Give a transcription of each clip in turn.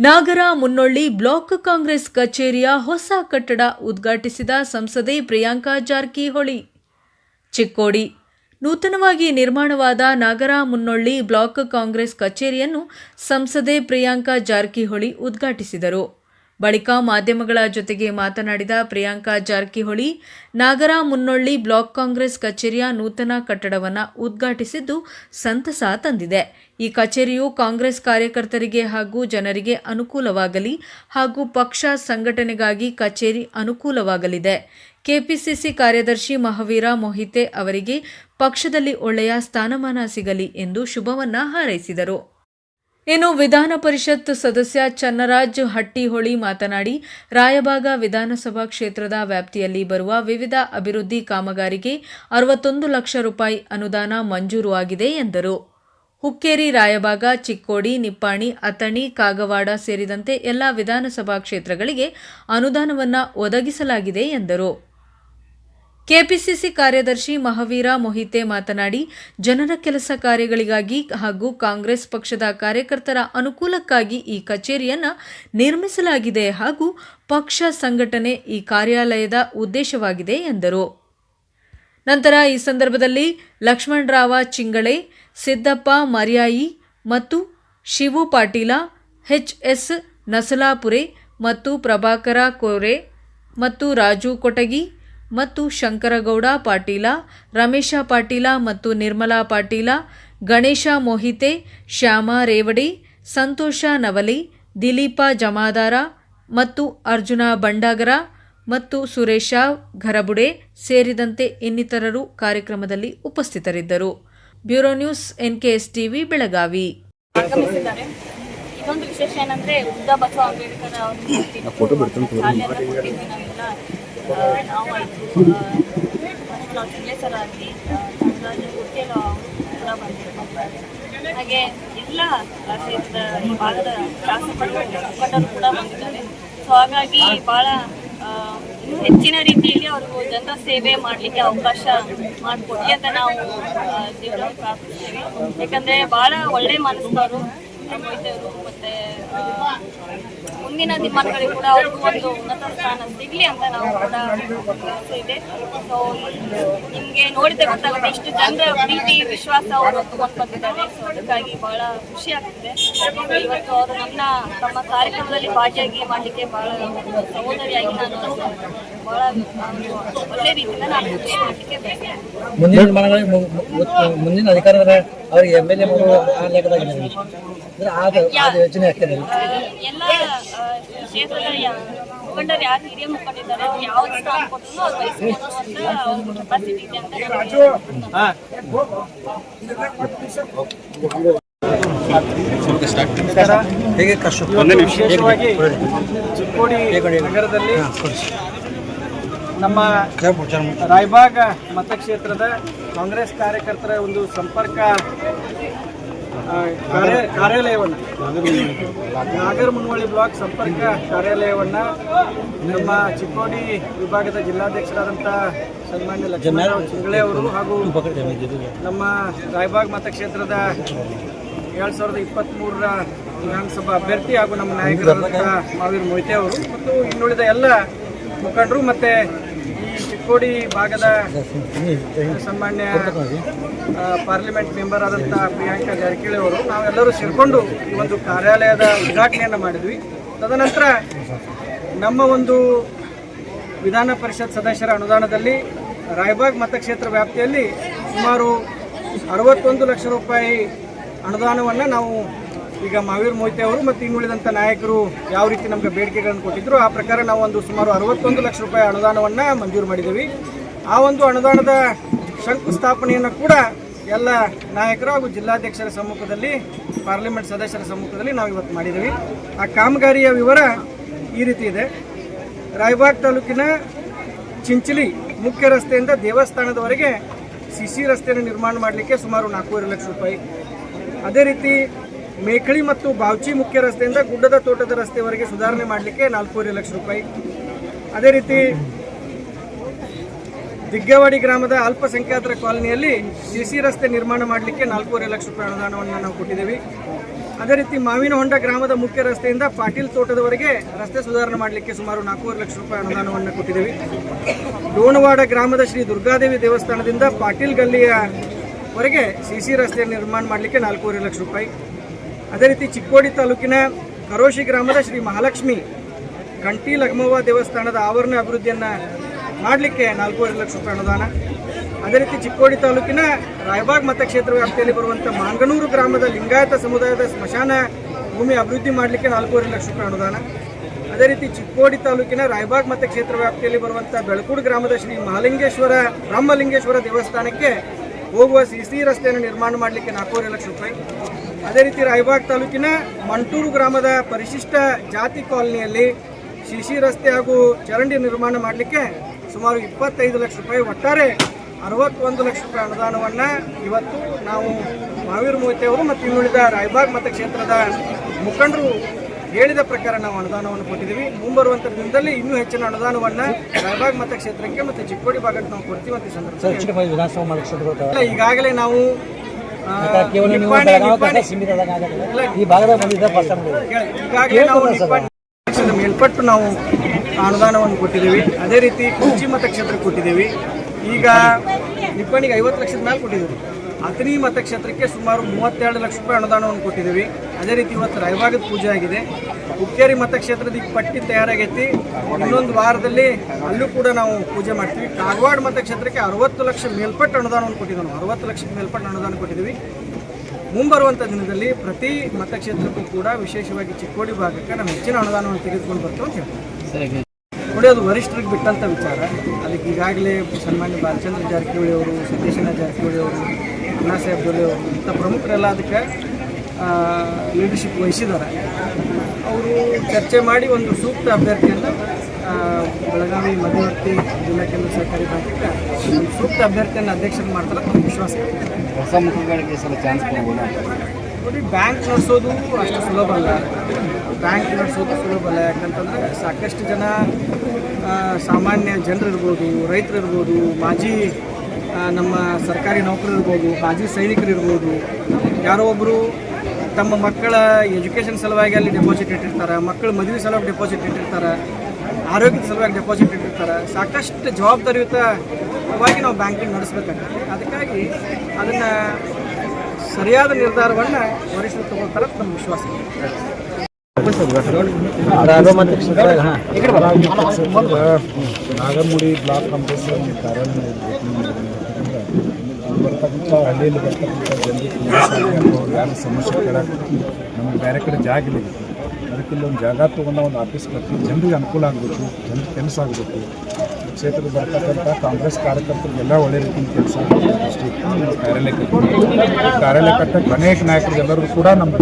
ನಾಗರ ಮುನ್ನೊಳ್ಳಿ block Congress ಕಚೇರಿಯ ಹೊಸ ಕಟ್ಟಡ ಉದ್ಘಾಟಿಸಿದ ಸಂಸದೆ ಪ್ರಿಯಾಂಕಾ ಜಾರಕಿಹೊಳಿ. ಚಿಕ್ಕೋಡಿ. ನೂತನವಾಗಿ ನಿರ್ಮಾಣವಾದ ನಾಗರ ಮುನ್ನೊಳ್ಳಿ ಬ್ಲಾಕ್ ಕಾಂಗ್ರೆಸ್ ಕಚೇರಿಯನ್ನು ಸಂಸದೆ ಪ್ರಿಯಾಂಕಾ ಜಾರಕಿಹೊಳಿ ಉದ್ಘಾಟಿಸಿದರು. ಬಳಿಕ ಮಾಧ್ಯಮಗಳ ಜೊತೆಗೆ ಮಾತನಾಡಿದ ಪ್ರಿಯಾಂಕಾ ಜಾರಕಿಹೊಳಿ, ನಾಗರ ಮುನ್ನೊಳ್ಳಿ ಬ್ಲಾಕ್ ಕಾಂಗ್ರೆಸ್ ಕಚೇರಿಯ ನೂತನ ಕಟ್ಟಡವನ್ನು ಉದ್ಘಾಟಿಸಿದ್ದು ಸಂತಸ ತಂದಿದೆ. ಈ ಕಚೇರಿಯು ಕಾಂಗ್ರೆಸ್ ಕಾರ್ಯಕರ್ತರಿಗೆ ಹಾಗೂ ಜನರಿಗೆ ಅನುಕೂಲವಾಗಲಿ ಹಾಗೂ ಪಕ್ಷ ಸಂಘಟನೆಗಾಗಿ ಕಚೇರಿ ಅನುಕೂಲವಾಗಲಿದೆ. ಕೆಪಿಸಿಸಿ ಕಾರ್ಯದರ್ಶಿ ಮಹಾವೀರ ಮೊಹಿತೆ ಅವರಿಗೆ ಪಕ್ಷದಲ್ಲಿ ಒಳ್ಳೆಯ ಸ್ಥಾನಮಾನ ಸಿಗಲಿ ಎಂದು ಶುಭವನ್ನ ಹಾರೈಸಿದರು. ಇನ್ನು ವಿಧಾನ ಪರಿಷತ್ ಸದಸ್ಯ ಚನ್ನರಾಜ್ ಹಟ್ಟಿಹೊಳಿ ಮಾತನಾಡಿ, ರಾಯಭಾಗ ವಿಧಾನಸಭಾ ಕ್ಷೇತ್ರದ ವ್ಯಾಪ್ತಿಯಲ್ಲಿ ಬರುವ ವಿವಿಧ ಅಭಿವೃದ್ಧಿ ಕಾಮಗಾರಿಗೆ ಅರವತ್ತೊಂದು ಲಕ್ಷ ರೂಪಾಯಿ ಅನುದಾನ ಮಂಜೂರು ಆಗಿದೆ ಎಂದರು. ಹುಕ್ಕೇರಿ ರಾಯಬಾಗ ಚಿಕ್ಕೋಡಿ, ನಿಪ್ಪಾಣಿ, ಅಥಣಿ, ಕಾಗವಾಡ ಸೇರಿದಂತೆ ಎಲ್ಲ ವಿಧಾನಸಭಾ ಕ್ಷೇತ್ರಗಳಿಗೆ ಅನುದಾನವನ್ನು ಒದಗಿಸಲಾಗಿದೆ ಎಂದರು. ಕೆಪಿಸಿಸಿ ಕಾರ್ಯದರ್ಶಿ ಮಹಾವೀರ ಮೊಹಿತೆ ಮಾತನಾಡಿ, ಜನರ ಕೆಲಸ ಕಾರ್ಯಗಳಿಗಾಗಿ ಹಾಗೂ ಕಾಂಗ್ರೆಸ್ ಪಕ್ಷದ ಕಾರ್ಯಕರ್ತರ ಅನುಕೂಲಕ್ಕಾಗಿ ಈ ಕಚೇರಿಯನ್ನು ನಿರ್ಮಿಸಲಾಗಿದೆ ಹಾಗೂ ಪಕ್ಷ ಸಂಘಟನೆ ಈ ಕಾರ್ಯಾಲಯದ ಉದ್ದೇಶವಾಗಿದೆ ಎಂದರು ನಂತರ ಈ ಸಂದರ್ಭದಲ್ಲಿ ಲಕ್ಷ್ಮಣರಾವ ಚಿಂಗಳೆ, ಸಿದ್ದಪ್ಪ ಮರ್ಯಾಯಿ ಮತ್ತು ಶಿವು ಪಾಟೀಲ ಎಚ್.ಎಸ್. ನಸಲಾಪುರೆ ಮತ್ತು ಪ್ರಭಾಕರ ಕೋರೆ ಮತ್ತು ರಾಜು ಕೊಟಗಿ ಮತ್ತು ಶಂಕರಗೌಡ ಪಾಟೀಲ ರಮೇಶ ಪಾಟೀಲ ಮತ್ತು ನಿರ್ಮಲಾ ಪಾಟೀಲ ಗಣೇಶ ಮೋಹಿತೆ ಶ್ಯಾಮ ರೇವಡಿ ಸಂತೋಷ ನವಲಿ ದಿಲೀಪ ಜಮಾದಾರ ಮತ್ತು ಅರ್ಜುನ ಬಂಡಾಗರ ಮತ್ತು ಸುರೇಶ ಘರಬುಡೆ ಸೇರಿದಂತೆ ಇನ್ನಿತರರು ಕಾರ್ಯಕ್ರಮದಲ್ಲಿ ಉಪಸ್ಥಿತರಿದ್ದರು. Bureau news NKS TV Belagavi ಇನ್ನೊಂದು ವಿಶೇಷ ಏನಂದ್ರೆ ಉದ್ದ ಬಸವ ಅಂಬೇಡ್ಕರ್ ಅವ್ರ ನಾವೆಲ್ಲ ಆ, ನಾವು ಗುಡ್ತಿಯಲ್ಲ ಅವರು ಕೂಡ ಬಂದಿದ್ದಾರೆ ಹಾಗೆ ಎಲ್ಲ ಈ ಭಾಗದ ಶಾಸಕರು ಮುಖಂಡರು ಕೂಡ ಬಂದಿದ್ದಾರೆ. ಸೊ ಹಾಗಾಗಿ ಆ, ಹೆಚ್ಚಿನ ರೀತಿಯಲ್ಲಿ ಅವರು ಜನರ ಸೇವೆ ಮಾಡಲಿಕ್ಕೆ ಅವಕಾಶ ಮಾಡಿಕೊಡಿ ಅಂತ ನಾವು ಜೀವನ ಪ್ರಾರ್ಥಿಸ್ತೀವಿ. ಯಾಕಂದ್ರೆ ಬಹಳ ಒಳ್ಳೆ ಮನಸ್ಸವರು ಮುಂದಿನ ದಿನಮಾನಗಳಿಗೆ ಕೂಡ ಅವ್ರಿಗೂ ಒಂದು ಉನ್ನತ ಸ್ಥಾನ ಸಿಗ್ಲಿ ಅಂತ ನಾವು ಕೂಡ ಇದೆ. ಸೊ ನಿಮ್ಗೆ ನೋಡಿದ್ರೆ ಗೊತ್ತಾಗುತ್ತೆ ಇಷ್ಟು ಜನರ ಪ್ರೀತಿ, ವಿಶ್ವಾಸ ಅವರು ತಗೊಂಡು ಬಂದಿದ್ದಾರೆ. ಸೊ ಅದಕ್ಕಾಗಿ ಬಹಳ ಖುಷಿ ಆಗ್ತಿದೆ. ಇವತ್ತು ಅವರು ನನ್ನ, ತಮ್ಮ ಕಾರ್ಯಕ್ರಮದಲ್ಲಿ ಭಾಗಿಯಾಗಿ ಮಾಡಲಿಕ್ಕೆ ಬಹಳ ಸಹೋದರಿಯಾಗಿ ನಾನು ಬಹಳ ಒಳ್ಳೆ ರೀತಿಯಿಂದ ನಾನು ಖುಷಿ ಮಾಡಲಿಕ್ಕೆ ಮುಂದಿನ ಮುಂದಿನ ಅಧಿಕಾರಿಗಳ ಅವರಿಗೆ ಎಂ ಎಲ್ ಎ ಆ ಲೆಕ್ಕದಾಗಿದೆ ಎಲ್ಲ ಕ್ಷೇತ್ರದ ಮುಖಂಡರು ಯಾರು ಹಿರಿಯ ಮುಖಂಡಿದ್ದಾರೆ ಸ್ಥಾನ ಕೊಟ್ಟರು ಅವ್ರು ಕೆಪಾಸಿಟಿ ಇದೆ ಅಂತ ಹೇಗೆ ಕಷ್ಟ ವಿಶೇಷವಾಗಿ ಚಿಕ್ಕೋಡಿ ನಗರದಲ್ಲಿ ನಮ್ಮ ರಾಯಬಾಗ ಮತಕ್ಷೇತ್ರದ ಕಾಂಗ್ರೆಸ್ ಕಾರ್ಯಕರ್ತರ ಒಂದು ಸಂಪರ್ಕ ಕಾರ್ಯಾಲಯವನ್ನು. ನಾಗರ ಮುನ್ವಳ್ಳಿ ಬ್ಲಾಕ್ ಸಂಪರ್ಕ ಕಾರ್ಯಾಲಯವನ್ನು ನಮ್ಮ ಚಿಕ್ಕೋಡಿ ವಿಭಾಗದ ಜಿಲ್ಲಾಧ್ಯಕ್ಷರಾದಂಥ ಸನ್ಮಾನ್ಯ ಲಕ್ಷ್ಮಣರಾವ್ ಚಿಂಗಳೆ ಅವರು ಹಾಗೂ ನಮ್ಮ ರಾಯಬಾಗ್ ಮತಕ್ಷೇತ್ರದ ಎರಡು ಸಾವಿರದ ಇಪ್ಪತ್ತ್ಮೂರರ ವಿಧಾನಸಭಾ ಅಭ್ಯರ್ಥಿ ಹಾಗೂ ನಮ್ಮ ನಾಯಕರಾದಂಥ ಮಾವೀರ್ ಮೊಯ್ತೆ ಅವರು. ಮತ್ತು ಇನ್ನುಳಿದ ಎಲ್ಲ ಮುಖಂಡರು ಮತ್ತೆ ಚಿಕ್ಕೋಡಿ ಭಾಗದ ಸನ್ಮಾನ್ಯ ಪಾರ್ಲಿಮೆಂಟ್ ಮೆಂಬರ್ ಆದಂಥ ಪ್ರಿಯಾಂಕಾ ಜಾರಕಿಹೊಳಿ ಅವರು ನಾವೆಲ್ಲರೂ ಸೇರಿಕೊಂಡು ಈ ಒಂದು ಕಾರ್ಯಾಲಯದ ಉದ್ಘಾಟನೆಯನ್ನು ಮಾಡಿದ್ವಿ. ತದನಂತರ ನಮ್ಮ ಒಂದು ವಿಧಾನ ಪರಿಷತ್ ಸದಸ್ಯರ ಅನುದಾನದಲ್ಲಿ ರಾಯಬಾಗ್ ಮತಕ್ಷೇತ್ರ ವ್ಯಾಪ್ತಿಯಲ್ಲಿ ಸುಮಾರು ಅರವತ್ತೊಂದು ಲಕ್ಷ ರೂಪಾಯಿ ಅನುದಾನವನ್ನು ನಾವು ಈಗ ಮಹಾವೀರ್ ಮೊಯ್ತೆ ಅವರು ಮತ್ತು ಇನ್ನುಳಿದಂಥ ನಾಯಕರು ಯಾವ ರೀತಿ ನಮಗೆ ಬೇಡಿಕೆಗಳನ್ನು ಕೊಟ್ಟಿದ್ರು, ಆ ಪ್ರಕಾರ ನಾವು ಒಂದು ಸುಮಾರು ಅರವತ್ತೊಂದು ಲಕ್ಷ ರೂಪಾಯಿ ಅನುದಾನವನ್ನು ಮಂಜೂರು ಮಾಡಿದ್ದೀವಿ. ಆ ಒಂದು ಅನುದಾನದ ಶಂಕುಸ್ಥಾಪನೆಯನ್ನು ಕೂಡ ಎಲ್ಲ ನಾಯಕರು ಹಾಗೂ ಜಿಲ್ಲಾಧ್ಯಕ್ಷರ ಸಮ್ಮುಖದಲ್ಲಿ, ಪಾರ್ಲಿಮೆಂಟ್ ಸದಸ್ಯರ ಸಮ್ಮುಖದಲ್ಲಿ ನಾವು ಇವತ್ತು ಮಾಡಿದ್ದೀವಿ. ಆ ಕಾಮಗಾರಿಯ ವಿವರ ಈ ರೀತಿ ಇದೆ. ರಾಯಬಾಗ್ ತಾಲೂಕಿನ ಚಿಂಚಲಿ ಮುಖ್ಯ ರಸ್ತೆಯಿಂದ ದೇವಸ್ಥಾನದವರೆಗೆ ಸಿ ಸಿ ರಸ್ತೆಯನ್ನು ನಿರ್ಮಾಣ ಮಾಡಲಿಕ್ಕೆ ಸುಮಾರು ನಾಲ್ಕೂವರೆ ಲಕ್ಷ ರೂಪಾಯಿ. ಅದೇ ರೀತಿ ಮೇಕಳಿ ಮತ್ತು ಬಾವ್ಚಿ ಮುಖ್ಯ ರಸ್ತೆಯಿಂದ ಗುಡ್ಡದ ತೋಟದ ರಸ್ತೆವರೆಗೆ ಸುಧಾರಣೆ ಮಾಡಲಿಕ್ಕೆ ನಾಲ್ಕೂವರೆ ಲಕ್ಷ ರೂಪಾಯಿ. ಅದೇ ರೀತಿ ದಿಗ್ಗವಾಡಿ ಗ್ರಾಮದ ಅಲ್ಪಸಂಖ್ಯಾತರ ಕಾಲೋನಿಯಲ್ಲಿ ಸಿ ಸಿ ರಸ್ತೆ ನಿರ್ಮಾಣ ಮಾಡಲಿಕ್ಕೆ ನಾಲ್ಕೂವರೆ ಲಕ್ಷ ರೂಪಾಯಿ ಅನುದಾನವನ್ನು ನಾವು ಕೊಟ್ಟಿದ್ದೀವಿ. ಅದೇ ರೀತಿ ಮಾವಿನ ಹೊಂಡ ಗ್ರಾಮದ ಮುಖ್ಯ ರಸ್ತೆಯಿಂದ ಪಾಟೀಲ್ ತೋಟದವರೆಗೆ ರಸ್ತೆ ಸುಧಾರಣೆ ಮಾಡಲಿಕ್ಕೆ ಸುಮಾರು ನಾಲ್ಕೂವರೆ ಲಕ್ಷ ರೂಪಾಯಿ ಅನುದಾನವನ್ನು ಕೊಟ್ಟಿದ್ದೇವೆ. ಡೋಣವಾಡ ಗ್ರಾಮದ ಶ್ರೀ ದುರ್ಗಾದೇವಿ ದೇವಸ್ಥಾನದಿಂದ ಪಾಟೀಲ್ ಗಲ್ಲಿಯವರೆಗೆ ಸಿ ಸಿ ರಸ್ತೆ ನಿರ್ಮಾಣ ಮಾಡಲಿಕ್ಕೆ ನಾಲ್ಕೂವರೆ ಲಕ್ಷ ರೂಪಾಯಿ. ಅದೇ ರೀತಿ ಚಿಕ್ಕೋಡಿ ತಾಲೂಕಿನ ಕರೋಶಿ ಗ್ರಾಮದ ಶ್ರೀ ಮಹಾಲಕ್ಷ್ಮಿ ಕಂಟಿ ಲಗ್ಮವ್ವ ದೇವಸ್ಥಾನದ ಆವರಣ ಅಭಿವೃದ್ಧಿಯನ್ನು ಮಾಡಲಿಕ್ಕೆ ನಾಲ್ಕೂವರೆ ಲಕ್ಷ ರೂಪಾಯಿ ಅನುದಾನ. ಅದೇ ರೀತಿ ಚಿಕ್ಕೋಡಿ ತಾಲೂಕಿನ ರಾಯಬಾಗ್ ಮತಕ್ಷೇತ್ರ ವ್ಯಾಪ್ತಿಯಲ್ಲಿ ಬರುವಂಥ ಮಾಂಗನೂರು ಗ್ರಾಮದ ಲಿಂಗಾಯತ ಸಮುದಾಯದ ಸ್ಮಶಾನ ಭೂಮಿ ಅಭಿವೃದ್ಧಿ ಮಾಡಲಿಕ್ಕೆ ನಾಲ್ಕೂವರೆ ಲಕ್ಷ ರೂಪಾಯಿ ಅನುದಾನ. ಅದೇ ರೀತಿ ಚಿಕ್ಕೋಡಿ ತಾಲೂಕಿನ ರಾಯಬಾಗ್ ಮತಕ್ಷೇತ್ರ ವ್ಯಾಪ್ತಿಯಲ್ಲಿ ಬರುವಂಥ ಬೆಳಕೂಡು ಗ್ರಾಮದ ಶ್ರೀ ಮಹಾಲಿಂಗೇಶ್ವರ, ಬ್ರಹ್ಮಲಿಂಗೇಶ್ವರ ದೇವಸ್ಥಾನಕ್ಕೆ ಹೋಗುವ ಸಿ ಸಿ ರಸ್ತೆಯನ್ನು ನಿರ್ಮಾಣ ಮಾಡಲಿಕ್ಕೆ ನಾಲ್ಕೂವರೆ ಲಕ್ಷ ರೂಪಾಯಿ. ಅದೇ ರೀತಿ ರಾಯಬಾಗ್ ತಾಲೂಕಿನ ಮಂಟೂರು ಗ್ರಾಮದ ಪರಿಶಿಷ್ಟ ಜಾತಿ ಕಾಲನಿಯಲ್ಲಿ ಶಿಶಿ ರಸ್ತೆ ಹಾಗೂ ಚರಂಡಿ ನಿರ್ಮಾಣ ಮಾಡಲಿಕ್ಕೆ ಸುಮಾರು ಇಪ್ಪತ್ತೈದು ಲಕ್ಷ ರೂಪಾಯಿ ಒಟ್ಟಾರೆ ಅರವತ್ತೊಂದು ಲಕ್ಷ ರೂಪಾಯಿ ಅನುದಾನವನ್ನು ಇವತ್ತು ನಾವು ಮಹಾವೀರ್ ಅವರು ಮತ್ತು ಇನ್ನುಳಿದ ರಾಯಬಾಗ್ ಮತಕ್ಷೇತ್ರದ ಮುಖಂಡರು ಹೇಳಿದ ಪ್ರಕಾರ ನಾವು ಅನುದಾನವನ್ನು ಕೊಟ್ಟಿದ್ದೀವಿ. ಮುಂಬರುವಂಥ ದಿನದಲ್ಲಿ ಇನ್ನೂ ಹೆಚ್ಚಿನ ಅನುದಾನವನ್ನು ರಾಯಬಾಗ್ ಮತಕ್ಷೇತ್ರಕ್ಕೆ ಮತ್ತು ಚಿಕ್ಕೋಡಿ ಭಾಗಕ್ಕೆ ನಾವು ಕೊಡ್ತೀವಿ ಅಂತ ಇಲ್ಲ, ಈಗಾಗಲೇ ನಾವು ಕೇವಲ ನೀವು ಬೆಳಗಾವಿ ಸೀಮಿತದಾಗ ಈ ಭಾಗದಾಗ ಬಂದಿದ್ದ ಫಸ್ಟ್ ಟೈಮ್ ಈಗಾಗಲೇ ನಾವು ಪಕ್ಷದ ಮೇಲ್ಪಟ್ಟು ನಾವು ಅನುದಾನವನ್ನು ಕೊಟ್ಟಿದ್ದೀವಿ. ಅದೇ ರೀತಿ ಕುಂಚಿ ಮತಕ್ಷೇತ್ರಕ್ಕೆ ಕೊಟ್ಟಿದ್ದೀವಿ. ಈಗ ನಿಪ್ಪಣಿಗೆ ಐವತ್ತು ಲಕ್ಷದ ಮೇಲೆ ಕೊಟ್ಟಿದ್ದೀವಿ. ಅಥಣಿ ಮತಕ್ಷೇತ್ರಕ್ಕೆ ಸುಮಾರು ಮೂವತ್ತೆರಡು ಲಕ್ಷ ರೂಪಾಯಿ ಅನುದಾನವನ್ನು ಕೊಟ್ಟಿದ್ದೀವಿ. ಅದೇ ರೀತಿ ಇವತ್ತು ರಾಯಭಾಗದ ಪೂಜೆ ಆಗಿದೆ. ಹುಕ್ಕೇರಿ ಮತಕ್ಷೇತ್ರದ ಈಗ ಪಟ್ಟಿ ತಯಾರಾಗೈತಿ. ಇನ್ನೊಂದು ವಾರದಲ್ಲಿ ಅಲ್ಲೂ ಕೂಡ ನಾವು ಪೂಜೆ ಮಾಡ್ತೀವಿ. ಕಾಗವಾಡ ಮತಕ್ಷೇತ್ರಕ್ಕೆ ಅರವತ್ತು ಲಕ್ಷ ಮೇಲ್ಪಟ್ಟು ಅನುದಾನವನ್ನು ಕೊಟ್ಟಿದ್ದೀವಿ ಅರವತ್ತು ಲಕ್ಷ ಮೇಲ್ಪಟ್ಟು ಅನುದಾನ ಕೊಟ್ಟಿದ್ದೀವಿ. ಮುಂಬರುವಂಥ ದಿನದಲ್ಲಿ ಪ್ರತಿ ಮತಕ್ಷೇತ್ರಕ್ಕೂ ಕೂಡ ವಿಶೇಷವಾಗಿ ಚಿಕ್ಕೋಡಿ ಭಾಗಕ್ಕೆ ನಾವು ಹೆಚ್ಚಿನ ಅನುದಾನವನ್ನು ತೆಗೆದುಕೊಂಡು ಬರ್ತೀವಿ ಅಂತ ಹೇಳ್ತೀವಿ. ನೋಡಿ, ಅದು ವರಿಷ್ಠರಿಗೆ ಬಿಟ್ಟಂಥ ವಿಚಾರ. ಅದಕ್ಕೆ ಈಗಾಗಲೇ ಸನ್ಮಾನ್ಯ ಬಾಲಚಂದ್ರ ಜಾರಕಿಹೊಳಿ ಅವರು, ಸತೀಶಣ್ಣ ಜಾರಕಿಹೊಳಿ ಅವರು ಅಣ್ಣಾ ಸಾಹೇಬ್ ಅವರು ಇಂಥ ಪ್ರಮುಖರೆಲ್ಲ ಅದಕ್ಕೆ ಲೀಡರ್ಶಿಪ್ ವಹಿಸಿದ್ದಾರೆ. ಅವರು ಚರ್ಚೆ ಮಾಡಿ ಒಂದು ಸೂಕ್ತ ಅಭ್ಯರ್ಥಿಯನ್ನು ಬೆಳಗಾವಿ ಮಧ್ಯವರ್ತಿ ಜಿಲ್ಲಾ ಕೇಂದ್ರ ಸರ್ಕಾರಿ ಬ್ಯಾಂಕಿಗೆ ಒಂದು ಸೂಕ್ತ ಅಭ್ಯರ್ಥಿಯನ್ನು ಅಧ್ಯಕ್ಷರು ಮಾಡ್ತಾರೆ ಅಂತ ವಿಶ್ವಾಸ ಹೊಸ ಮುಖಗಳಿಗೆ ಸಲ ಚಾನ್ಸ್ ನೋಡಿ ಬ್ಯಾಂಕ್ ನಡೆಸೋದು ಅಷ್ಟು ಸುಲಭ ಅಲ್ಲ. ಬ್ಯಾಂಕ್ ನಡೆಸೋದು ಸುಲಭ ಅಲ್ಲ. ಯಾಕಂತಂದರೆ ಸಾಕಷ್ಟು ಜನ ಸಾಮಾನ್ಯ ಜನರಿರ್ಬೋದು ರೈತರಿರ್ಬೋದು ರೈತರು ಇರ್ಬೋದು ಮಾಜಿ ನಮ್ಮ ಸರ್ಕಾರಿ ನೌಕರರು ಇರ್ಬೋದು ಮಾಜಿ ಸೈನಿಕರು ಇರ್ಬೋದು ಯಾರೋ ಒಬ್ಬರು ತಮ್ಮ ಮಕ್ಕಳ ಎಜುಕೇಷನ್ ಸಲುವಾಗಿ ಅಲ್ಲಿ ಡೆಪಾಸಿಟ್ ಇಟ್ಟಿರ್ತಾರೆ ಮಕ್ಕಳ ಮದುವೆ ಸಲುವಾಗಿ ಡೆಪಾಸಿಟ್ ಇಟ್ಟಿರ್ತಾರೆ ಆರೋಗ್ಯದ ಸಲುವಾಗಿ ಡೆಪಾಸಿಟ್ ಇಟ್ಟಿರ್ತಾರೆ ಸಾಕಷ್ಟು ಜವಾಬ್ದಾರಿಯುತವಾಗಿ ನಾವು ಬ್ಯಾಂಕಿಂಗ್ ನಡೆಸ್ಬೇಕಾಗ್ತದೆ ಅದಕ್ಕಾಗಿ ಅದನ್ನು ಸರಿಯಾದ ನಿರ್ಧಾರವನ್ನು ವರಿಷ್ಠರು ತಗೊಳ್ತಾರೆ ಅಂತ ನಮ್ಮ ವಿಶ್ವಾಸ. ಇದೆ. ನಾಗರಮುಡಿ ಬ್ಲಾಕ್ ಕಾಂಗ್ರೆಸ್ ಕಾರ್ಯಾಲಯ ಬರ್ತಕ್ಕಂಥ ಹಳ್ಳಿಯಲ್ಲಿ ಬರ್ತಕ್ಕಂಥ ಜನರಿಗೆ ಯಾರು ಸಮಸ್ಯೆ ನಮ್ಗೆ ಬೇರೆ ಕಡೆ ಜಾಗ ಇಲ್ಲ. ಅದಕ್ಕೆ ಒಂದು ಜಾಗ ತೊಗೊಂಡು ಒಂದು ಆಫೀಸ್ ಕಟ್ಟಿ, ಜನರಿಗೆ ಅನುಕೂಲ ಆಗಬೇಕು, ಜನರಿಗೆ ಕೆಲಸ ಆಗಬೇಕು. ಕ್ಷೇತ್ರದ ಬರ್ತಕ್ಕಂಥ ಕಾಂಗ್ರೆಸ್ ಕಾರ್ಯಕರ್ತರಿಗೆಲ್ಲ ಒಳ್ಳೆ ರೀತಿಯ ಕೆಲಸ ಆಗಬೇಕು ಅಷ್ಟೇ. ನಮ್ಮ ಕಾರ್ಯಾಲಯ ಕಟ್ಟಿ ಕಾರ್ಯಾಲಯ ಕಟ್ಟ ಅನೇಕ ನಾಯಕರು ಎಲ್ಲರಿಗೂ ಕೂಡ ನಮ್ಮ.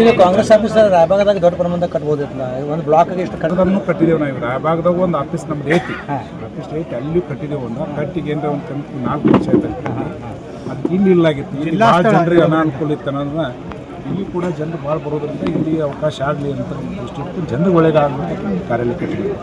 ಈಗ ಕಾಂಗ್ರೆಸ್ ಆಫೀಸ್ ರಾಯಭಾಗದಾಗ ದೊಡ್ಡ ಪ್ರಮಾಣದಾಗ ಕಟ್ಬೋದು ಒಂದು ಬ್ಲಾಕ್ಗೆ ಎಷ್ಟು ಕಟ್ಟದನ್ನು ಕಟ್ಟಿದ್ದೇವೆ ನಾವು. ರಾಯಭಾಗದಾಗ ಒಂದು ಆಫೀಸ್ ನಮ್ದು ಐತಿ. ಆಫೀಸ್ ಐತಿ ಅಲ್ಲಿ ಕಟ್ಟಿದ್ದೇವೆ ಒಂದು. ಕಟ್ಟಿಗೆ ಏನಾರ ಒಂದು ನಾಲ್ಕು ವರ್ಷ ಆಯ್ತು ಅದು ಇಲ್ಲಿ ಇಲ್ಲಾಗಿತ್ತು ಇಲ್ಲಿ ಜನರಿಗೆ ಅನಾನುಕೂಲ ಇತ್ತು ಅನ್ನೋದನ್ನ ಇಲ್ಲಿ ಕೂಡ ಜನರು ಭಾಳ ಬರೋದ್ರಿಂದ ಇಲ್ಲಿ ಅವಕಾಶ ಆಗಲಿ ಅಂತ ದೃಷ್ಟಿ ಜನರಿಗೆ ಕಾರ್ಯಾಲಯ ಕಟ್ಟಿದ್ದೇವೆ